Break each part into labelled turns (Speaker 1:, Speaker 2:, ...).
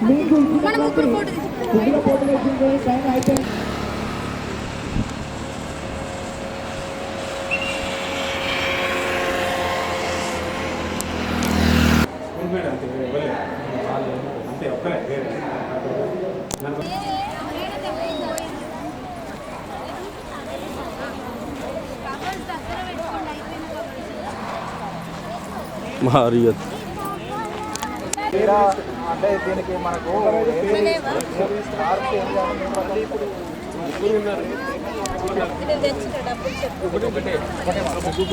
Speaker 1: మీకు ఇచ్చినటువంటి ముగ్గుల పోటీలు వచ్చింది టైం అయిపోయింది
Speaker 2: అంతే ఒక్కలే
Speaker 3: మారియత్
Speaker 4: అంటే దీనికి మనకు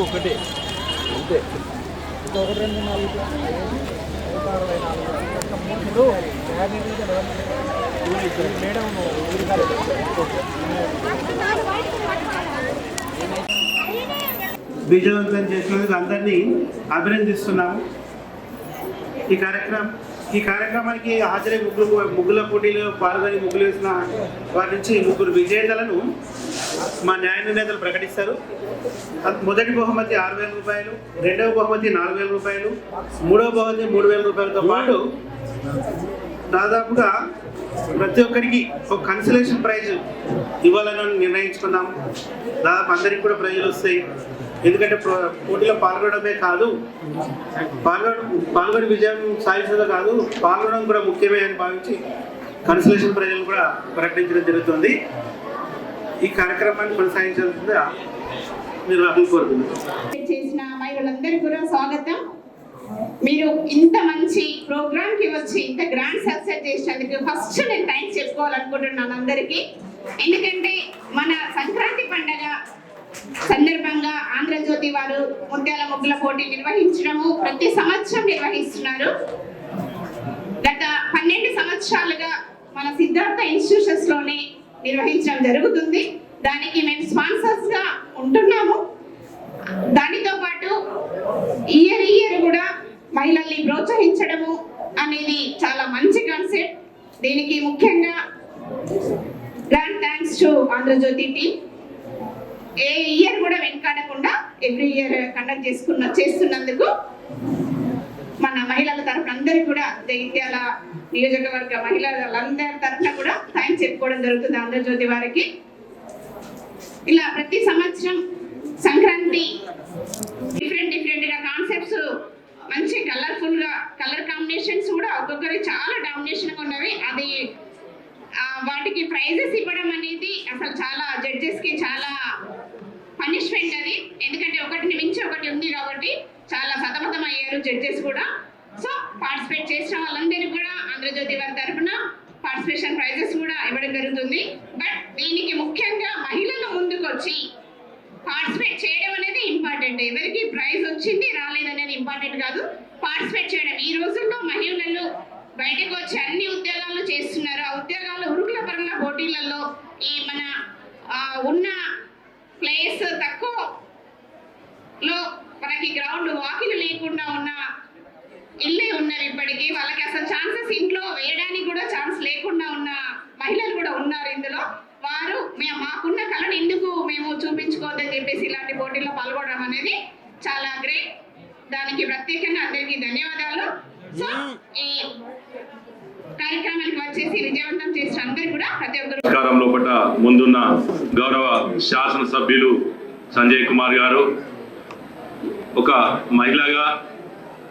Speaker 4: ఒకటి రెండు నాలుగు నూట నాలుగు మేడం
Speaker 5: విజయవంతం చేసినందుకు అందరినీ అభినందిస్తున్నాము. ఈ కార్యక్రమం ఈ కార్యక్రమానికి హాజరై ముగ్గురు ముగ్గుల పోటీలో పాల్గొని ముగ్గులు వేసిన వారి నుంచి ముగ్గురు విజేతలను మా న్యాయ నిర్ణేతలు ప్రకటిస్తారు. మొదటి బహుమతి ఆరు వేల రూపాయలు రెండవ బహుమతి నాలుగు వేల రూపాయలు మూడవ బహుమతి మూడు వేల రూపాయలతో పాటు దాదాపుగా ప్రతి ఒక్కరికి ఒక కన్సలేషన్ ప్రైజ్ ఇవ్వాలని నిర్ణయించుకున్నాం దాదాపు అందరికి కూడా ప్రైజులు వస్తాయి. ఎందుకంటే పోటీలో పాల్గొనడమే కాదు పాల్గొన పాల్గొని విజయం సాధించడం కాదు పాల్గొనడం కూడా ముఖ్యమే అని భావించి కన్సలేషన్ ప్రైజులు కూడా ప్రకటించడం జరుగుతుంది. ఈ కార్యక్రమాన్ని కొనసాగించాల్సిందిగా మీరు అర్థం కోరుతున్నారు
Speaker 6: చేసిన మహిళలందరికీ కూడా స్వాగతం. మీరు ఇంత మంచి ప్రోగ్రామ్కి వచ్చి ఇంత గ్రాండ్ సక్సెస్ చేసినందుకు ఫస్ట్ నేను థ్యాంక్స్ చెప్పుకోవాలనుకుంటున్నాను అందరికీ. ఎందుకంటే మన సంక్రాంతి పండగ సందర్భంగా ఆంధ్రజ్యోతి వారు ముత్యాల ముగ్గుల పోటీ నిర్వహించడము ప్రతి సంవత్సరం నిర్వహిస్తున్నారు. గత పన్నెండు సంవత్సరాలుగా మన సిద్ధార్థ ఇన్స్టిట్యూషన్స్లోనే నిర్వహించడం జరుగుతుంది. దానికి మేము స్పాన్సర్స్గా ఉంటున్నాము దానితో పాటు ఇయర్ ఇయర్ కూడా మహిళల్ని ప్రోత్సహించడము అనేది చాలా మంచి కాన్సెప్ట్ దీనికి ముఖ్యంగా గ్రాండ్ ఆంధ్రజ్యోతి టీం ఏ ఇయర్ కూడా వెనకాడకుండా ఎవ్రీ ఇయర్ కండక్ట్ చేసుకున్న చేస్తున్నందుకు మన మహిళల తరఫున అందరికీ కూడా దైత్యాల నియోజకవర్గ మహిళలందరి తరఫున కూడా థ్యాంక్స్ చెప్పుకోవడం జరుగుతుంది ఆంధ్రజ్యోతి వారికి. ఇలా ప్రతి సంవత్సరం సంక్రాంతి డిఫరెంట్ డిఫరెంట్గా కాన్సెప్ట్స్ మంచి కలర్ఫుల్గా కలర్ కాంబినేషన్స్ కూడా ఒక్కొక్కరి చాలా డామినేషన్గా ఉన్నవి. అది వాటికి ప్రైజెస్ ఇవ్వడం అనేది అసలు చాలా జడ్జెస్కి చాలా పనిష్మెంట్ అది. ఎందుకంటే ఒకటిని మించి ఒకటి ఉంది కాబట్టి చాలా సతమతం అయ్యారు జడ్జెస్ కూడా. సో పార్టిసిపేట్ చేసిన వాళ్ళందరికీ కూడా ఆంధ్రజ్యోతి వారి తరఫున పార్టిసిపేషన్ ప్రైజెస్ కూడా ఇవ్వడం జరుగుతుంది. బట్ దీనికి ముఖ్యంగా మహిళలు ముందుకొచ్చి పార్టిసిపేట్ చేయడం అనేది ఇంపార్టెంట్. ఎవరికి ప్రైజ్ వచ్చింది రాలేదనేది ఇంపార్టెంట్ కాదు. పార్టిసిపేట్ చేయడం. ఈ రోజుల్లో మహిళలు బయటకు వచ్చి అన్ని చేస్తున్నారు. ఆ ఉద్యోగాలు ఉరుకుల పరంగా పోటీలలో ఈ మన ఉన్న ప్లేస్ తక్కువలో మనకి గ్రౌండ్ వాకిలు లేకుండా ఉన్న ఇల్లే ఉన్నారు ఇప్పటికీ. వాళ్ళకి అసలు ఛాన్సెస్ ఇంట్లో వేయడానికి కూడా ఛాన్స్ లేకుండా ఉన్న మహిళలు కూడా ఉన్నారు ఇందులో. వారు మేము మాకున్న కళను ఎందుకు మేము చూపించుకోవద్దని చెప్పేసి ఇలాంటి పోటీల్లో పాల్గొనడం అనేది చాలా గ్రేట్. దానికి ప్రత్యేకంగా అందరికీ ధన్యవాదాలు. సో ఈ కార్యక్రమానికి వచ్చేసి విజయవంతం చేసిన అందరూ కూడా ప్రతి ఒక్కరు
Speaker 7: లోపల ముందున్న గౌరవ శాసనసభ్యులు సంజయ్ కుమార్ గారు. ఒక మహిళగా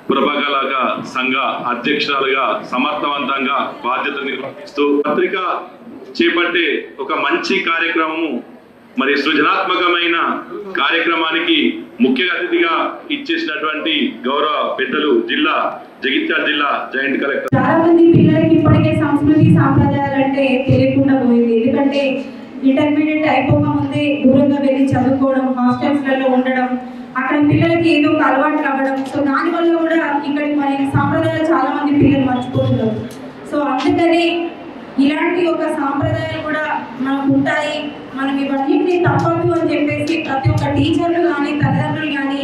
Speaker 7: పురపాలక సంఘ అధ్యక్షురాలుగా సమర్థవంతంగా బాధ్యత నిర్వహిస్తూ పత్రిక చేపట్టే ఒక మంచి కార్యక్రమము మరి సృజనాత్మకమైన కార్యక్రమానికి ముఖ్య అతిథిగా ఇచ్చేసినటువంటి గౌరవ పెద్దలు జిల్లా జగిత్యాల జిల్లా జాయింట్ కలెక్టర్.
Speaker 8: చాలా మంది పిల్లలకి ఇప్పటికే సంస్కృతి సాంప్రదాయాలు అంటే తెలియకుండా పోయింది. ఎందుకంటే ఇంటర్మీడియట్ అయిపోక ముందే దూరంగా వెళ్ళి చదువుకోవడం హాస్టల్స్లలో ఉండడం అక్కడ పిల్లలకి ఏదో ఒక అలవాటు అవ్వడం సో దానివల్ల కూడా ఇక్కడ మన సాంప్రదాయాలు చాలా మంది పిల్లలు మర్చిపోతున్నారు. సో అందుకని ఇలాంటి ఒక సాంప్రదాయాలు కూడా మనకు ఉంటాయి. మనం ఇవన్నింటినీ తప్పదు అని చెప్పేసి ప్రతి ఒక్క టీచర్లు కానీ తల్లిదండ్రులు కానీ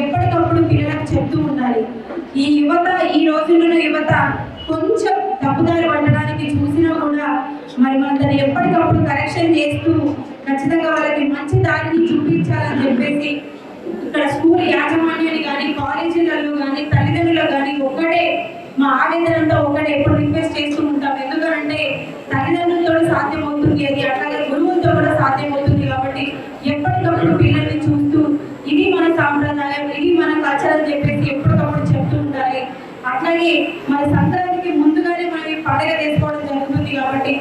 Speaker 8: ఎప్పటికప్పుడు పిల్లలకు చెప్తూ ఉండాలి ఈ యువత ఈ రోజుల్లో యువత కొంచెం తప్పుదారి పట్టడానికి చూసినా కూడా మరి మనం దాన్ని ఎప్పటికప్పుడు కరెక్షన్ చేస్తూ ఖచ్చితంగా వాళ్ళకి మంచి దారిని చూపించాలని చెప్పేసి ఇక్కడ స్కూల్ యాజమాన్యాన్ని కానీ అలాగే మరి సంక్రాంతికి ముందుగానే మనం ఈ పండుగ చేసుకోవడం జరుగుతుంది కాబట్టి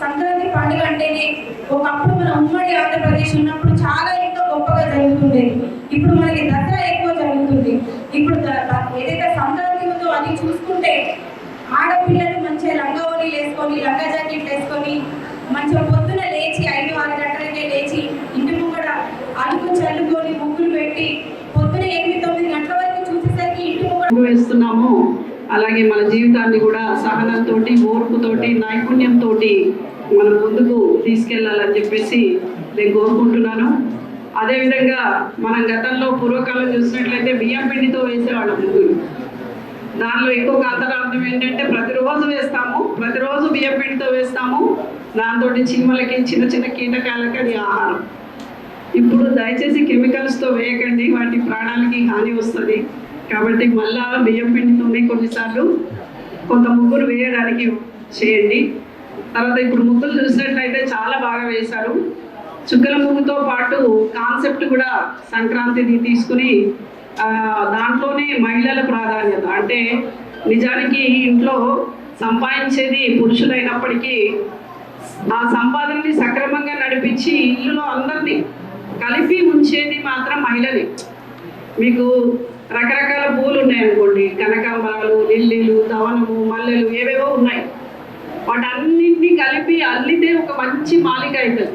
Speaker 8: సంక్రాంతి పండుగ అంటేనే ఒకప్పుడు మన ఉమ్మడి ఆంధ్రప్రదేశ్ ఉన్నప్పుడు చాలా ఎంతో గొప్పగా జరుగుతుండేది ఇప్పుడు మనకి దసరా ఎక్కువ జరుగుతుంది ఇప్పుడు ద- ద- ఏదైతే సంక్రాంతి ఉందో అది చూసుకుంటే ఆడపిల్లలు మంచిగా లంగా వేసుకొని లంగా జాకెట్లు వేసుకొని మంచిగా పొద్దున లేచి ఐదు ఆరు గంటలకే లేచి ఇంటి ముంగడ అలుకు చల్లుకొని ముగ్గులు పెట్టి పొద్దున ఎనిమిది తొమ్మిది గంటల వరకు చూసేసరికి ఇంటి ముంగడ
Speaker 9: వేస్తున్నాము. అలాగే మన జీవితాన్ని కూడా సహనంతోటి ఓర్పుతోటి నైపుణ్యంతో మనం ముందుకు తీసుకెళ్ళాలని చెప్పేసి నేను కోరుకుంటున్నాను. అదేవిధంగా మనం గతంలో పూర్వకాలం చూసినట్లయితే బియ్యం పిండితో వేసేవాళ్ళం ముగ్గులు. దానిలో ఇంకొక అంతరార్థం ఏంటంటే ప్రతిరోజు వేస్తాము ప్రతిరోజు బియ్యం పిండితో వేస్తాము. దాంతో చీమలకి చిన్న చిన్న కీటకాలకి అది ఆహారం. ఇప్పుడు దయచేసి కెమికల్స్తో వేయకండి వాటి ప్రాణాలకి హాని వస్తుంది. కాబట్టి మళ్ళా బియ్యం పిండితోనే కొన్నిసార్లు కొంత ముగ్గురు వేయడానికి చేయండి. తర్వాత ఇప్పుడు ముగ్గులు చూసినట్లయితే చాలా బాగా వేశారు. చుక్కల ముగ్గుతో పాటు కాన్సెప్ట్ కూడా సంక్రాంతిని తీసుకుని దాంట్లోనే మహిళల ప్రాధాన్యత. అంటే నిజానికి ఇంట్లో సంపాదించేది పురుషులైనప్పటికీ ఆ సంపాదనని సక్రమంగా నడిపించి ఇల్లులో అందరినీ కలిపి ఉంచేది మాత్రం మహిళలే. మీకు రకరకాల పూలు ఉన్నాయనుకోండి. కనకాంబరాలు లిల్లీలు దవనము మల్లెలు ఏవేవో ఉన్నాయి. వాటన్నింటినీ కలిపి అల్లితే ఒక మంచి మాలిక అవుతుంది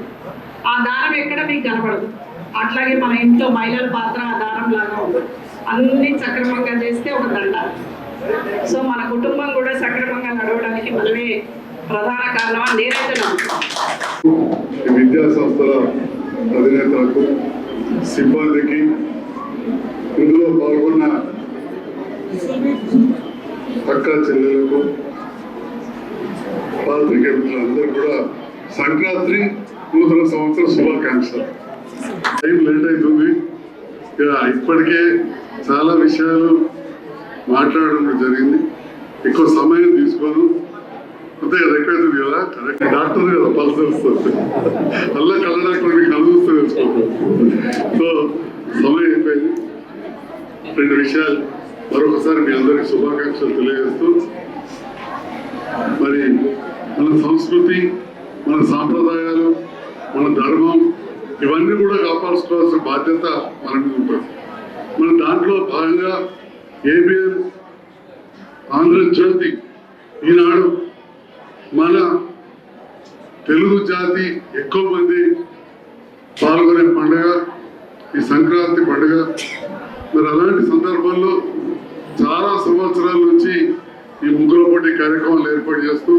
Speaker 9: ఆ దారం ఎక్కడ మీకు కనపడదు. అట్లాగే మన ఇంట్లో మహిళల పాత్ర ఆ దారం లాగా ఉంటుంది అన్ని సక్రమంగా చేస్తే ఒక దండ. సో మన కుటుంబం కూడా సక్రమంగా నడవడానికి మనమే ప్రధాన కారణం అని నేనైతే
Speaker 10: విద్యా సంస్థల అధినేతలకు సిబ్బందికి ఇందులో పాల్గొన్న అక్క చెల్లెలకు పాత్రికేయ కూడా సంక్రాంతి నూతన సంవత్సర శుభాకాంక్షలు. టైం లేట్ అవుతుంది ఇక ఇప్పటికే చాలా విషయాలు మాట్లాడడం జరిగింది. ఎక్కువ సమయం తీసుకోను. అంతే కదా అవుతుంది కదా? కరెక్ట్ డాక్టర్ కదా పల్స్ వస్తుంది. అలా కళ్ళ డాక్టర్ మీకు కళ్ళు తెలుసుకోండి సో సమయం అయిపోయింది. రెండు విషయాలు. మరొకసారి మీ అందరికి శుభాకాంక్షలు తెలియజేస్తూ మరి మన సంస్కృతి మన సాంప్రదాయాలు మన ధర్మం ఇవన్నీ కూడా కాపాడుకోవాల్సిన బాధ్యత మన మీద ఉంటుంది. మన దాంట్లో భాగంగా ఏబిఎన్ ఆంధ్రజ్యోతి ఈనాడు మన తెలుగు జాతి ఎక్కువ మంది పాల్గొనే పండుగ ఈ సంక్రాంతి పండుగ. మరి అలాంటి సందర్భంలో చాలా సంవత్సరాల నుంచి ఈ ముగ్గుల పోటీ కార్యక్రమాలు ఏర్పాటు చేస్తూ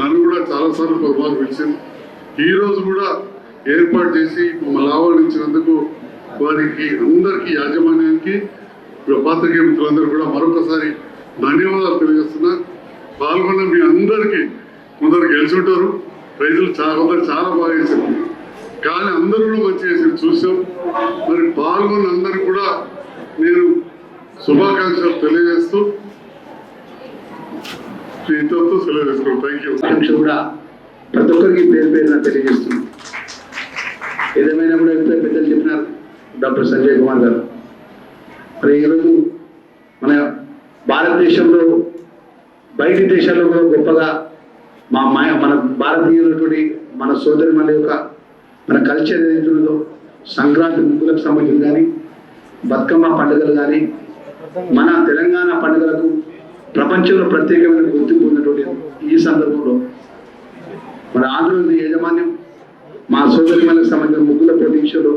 Speaker 10: నన్ను కూడా చాలాసార్లు పలుమార్లు పిలిచింది. ఈరోజు కూడా ఏర్పాటు చేసి మమ్మల్ని ఆహ్వానించినందుకు వారికి అందరికీ యాజమాన్యానికి పాత్రికేయ మిత్రులందరూ కూడా మరొకసారి ధన్యవాదాలు తెలియజేస్తున్నా. పాల్గొన్న మీ అందరికీ కొందరు గెలిచి ఉంటారు రైతులు చాలా కొందరు చాలా బాగా చేశారు. కానీ అందరూ కూడా మంచి చేశారు చూసాం మరి పాల్గొన్న అందరికి కూడా నేను శుభాకాంక్షలు తెలియజేస్తూ ఇంతతో సెలవు చేసుకున్నాను థ్యాంక్ యూ
Speaker 11: కూడా ప్రతి ఒక్కరికి పేరు పేరున తెలియజేస్తుంది ఏదేమైనప్పుడు కూడా పెద్దలు చెప్పినారు. డాక్టర్ సంజయ్ కుమార్ గారు. మరి ఈరోజు మన భారతదేశంలో బయటి దేశాల్లో కూడా గొప్పగా మా మాయ మన భారతీయులటువంటి మన సోదరి మన యొక్క మన కల్చర్ ఏదైతే సంక్రాంతి ముగ్గులకు సంబంధించి కానీ బతుకమ్మ పండుగలు కానీ మన తెలంగాణ పండుగలకు ప్రపంచంలో ప్రత్యేకమైన గుర్తింపు ఉన్నటువంటి ఈ సందర్భంలో మన ఆంధ్రప్రదేశ్ యాజమాన్యం మా సోదరిమల సంబంధించిన ముగ్గుల పోటీ విషయంలో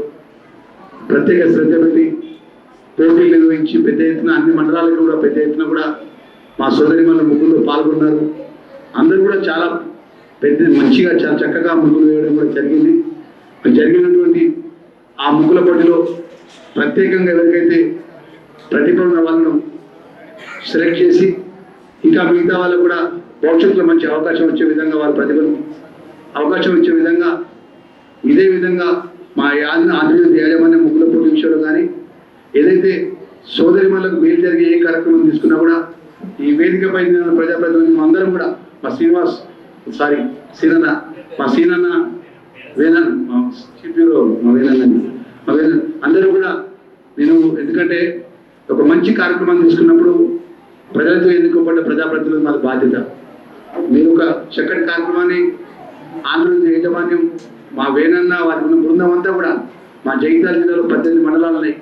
Speaker 11: ప్రత్యేక శ్రద్ధ పెట్టి పోటీలు నిర్వహించి పెద్ద ఎత్తున అన్ని మండలాలకు కూడా పెద్ద ఎత్తున కూడా మా సోదరిమల ముగ్గులు పాల్గొన్నారు. అందరూ కూడా చాలా పెద్ద మంచిగా చాలా చక్కగా ముగ్గులు వేయడం కూడా జరిగింది. జరిగినటువంటి ఆ ముగ్గుల పోటీలో ప్రత్యేకంగా ఎవరికైతే ప్రతిభ ఉన్న వాళ్ళను సెలెక్ట్ చేసి ఇంకా మిగతా వాళ్ళకు కూడా భవిష్యత్తులో మంచి అవకాశం వచ్చే విధంగా వాళ్ళ ప్రతిభను అవకాశం ఇచ్చే విధంగా ఇదే విధంగా మా యా- ఆంధ్రప్రదేశ్ యాజమాన్య ముగ్గుల పోటీ విషయంలో కానీ ఏదైతే సోదరి మళ్ళకు మేలు జరిగే ఏ కార్యక్రమం తీసుకున్నా కూడా ఈ వేదికపై ప్రజాప్రతినిధులు అందరం కూడా మా శ్రీనివాస్ సారీ సీనన్న మా సీనన్న వేనన్ మా చీఫ్ బ్యూరో మా వేనన్న మా వేనన్ అందరూ కూడా నేను ఎందుకంటే ఒక మంచి కార్యక్రమం తీసుకున్నప్పుడు ప్రజలతో ఎన్నుకోబడ్డ ప్రజాప్రతినిధులు మాది బాధ్యత. మీరు ఒక చక్కటి కార్యక్రమాన్ని ఆంధ్రప్రదేశ్ యాజమాన్యం మా వేనన్న వారి ఉన్న బృందం అంతా కూడా మా జగిత్యాల జిల్లాలో పద్దెనిమిది మండలాలు ఉన్నాయి.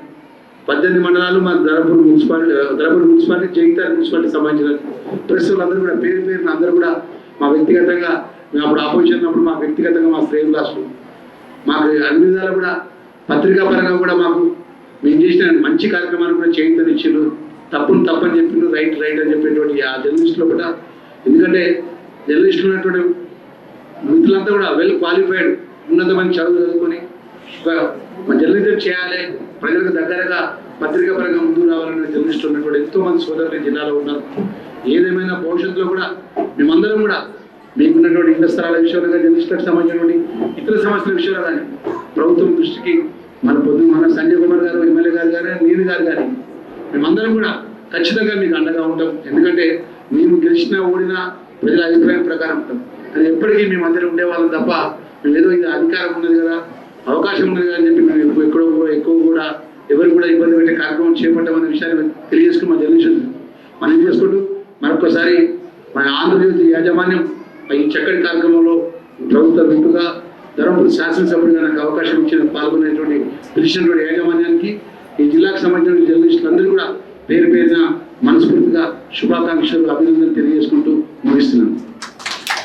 Speaker 11: పద్దెనిమిది మండలాలు మా Dharapur municipality Dharapur municipality Jagtial municipality సంబంధించిన ప్రెస్ అందరూ కూడా పేరు పేరున అందరూ కూడా మా వ్యక్తిగతంగా మేము అప్పుడు ఆపోజిషన్ ఉన్నప్పుడు మా వ్యక్తిగతంగా మా శ్రేణులు రాష్ట్రం మాకు అన్ని విధాలు కూడా పత్రికా పరంగా కూడా మాకు మేము చేసిన మంచి కార్యక్రమాలు కూడా చేయిందని ఇచ్చిండ్రు. తప్పును తప్పని చెప్పిండ్రు రైట్ రైట్ అని చెప్పేటువంటి ఆ జర్నలిస్టులో కూడా. ఎందుకంటే జర్నలిస్టులు ఉన్నటువంటి మిత్రులంతా కూడా వెల్ క్వాలిఫైడ్ ఉన్నతమైన చదువు చదువుకొని ఒక జర్నలిజం చేయాలి ప్రజలకు దగ్గరగా పత్రికా పరంగా ముందుకు రావాలనే జర్నలిస్టులు ఉన్నటువంటి ఎంతో మంది సోదరులు జిల్లాలో ఉన్నారు. ఏదేమైనా భవిష్యత్తులో కూడా మేమందరం కూడా మీకున్నటువంటి ఇళ్ళ స్థలాల విషయంలో కానీ జర్నలిస్టులకు సంబంధించినటువంటి ఇతర సమస్యల విషయంలో కానీ ప్రభుత్వం దృష్టికి మన పొద్దు మన సంజయ్ కుమార్ గారు ఎమ్మెల్యే గారు గారు నేను గారు కానీ మేమందరం కూడా ఖచ్చితంగా మీకు అండగా ఉంటాం. ఎందుకంటే మేము గెలిచినా ఓడినా ప్రజల అభిప్రాయం ప్రకారం ఉంటాం. కానీ ఎప్పటికీ మేము అందరం ఉండేవాళ్ళం తప్ప ఏదో ఇది అధికారం ఉన్నది కదా అవకాశం ఉన్నది కదా అని చెప్పి మేము ఎక్కడో కూడా ఎక్కువ కూడా ఎవరు కూడా ఇబ్బంది పెట్టే కార్యక్రమం చేపట్టమనే విషయాన్ని తెలియజేసుకుని మా జర్నలిస్ట్ మనం చేసుకుంటూ మరొకసారి మన ఆంధ్రప్రదేశ్ యాజమాన్యం ఈ చక్కటి కార్యక్రమంలో ప్రభుత్వ విప్పుగా ధర్మపురి శాసనసభ్యుడిగా నాకు అవకాశం ఇచ్చిన పాల్గొనేటువంటి పిలిచినటువంటి